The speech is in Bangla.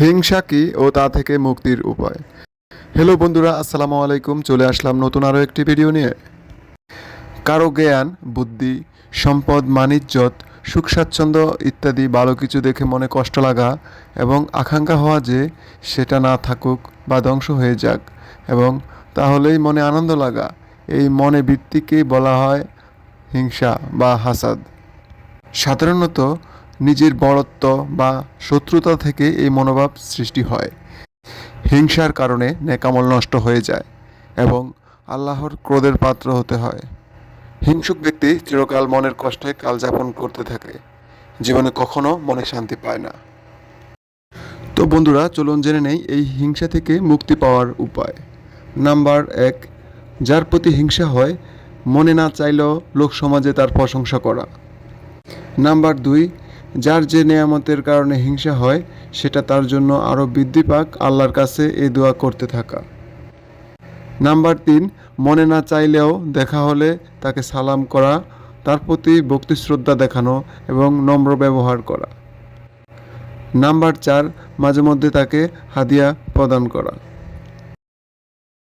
হিংসা কি ও তা থেকে মুক্তির উপায়? হ্যালো বন্ধুরা, আসসালামু আলাইকুম। চলে আসলাম নতুন আরও একটি ভিডিও নিয়ে। কারও জ্ঞান, বুদ্ধি, সম্পদ মানিজ্যত সুখ, স্বাচ্ছন্দ্য ইত্যাদি ভালো কিছু দেখে মনে কষ্ট লাগা এবং আকাঙ্ক্ষা হওয়া যে সেটা না থাকুক বা ধ্বংস হয়ে যাক এবং তাহলেই মনে আনন্দ লাগা। এই মনে বৃত্তিকেই বলা হয় হিংসা বা হাসাদ। সাধারণত নিজের বড়ত্ব বা শত্রুতা থেকে এই মনোভাব সৃষ্টি হয়। হিংসার কারণে নেকামল নষ্ট হয়ে যায় এবং আল্লাহর ক্রোধের পাত্র হতে হয়। হিংসুক ব্যক্তি চিরকাল মনের কষ্টে কালযাপন করতে থাকে। জীবনে কখনো মনে শান্তি পায় না। তো বন্ধুরা, চলুন জেনে নেই এই হিংসা থেকে মুক্তি পাওয়ার উপায়। নাম্বার এক, যার প্রতি হিংসা হয়, মনে না চাইলেও লোক সমাজে তার প্রশংসা করা। নাম্বার দুই যার যে নেয়ামতের কারণে হিংসা হয়, সেটা তার জন্য আরও বৃদ্ধি পাক, আল্লাহর কাছে এ দোয়া করতে থাকা। নাম্বার তিন, মনে না চাইলেও দেখা হলে তাকে সালাম করা, তার প্রতি ভক্তি শ্রদ্ধা দেখানো এবং নম্র ব্যবহার করা। নাম্বার চার মাঝে মধ্যে তাকে হাদিয়া প্রদান করা।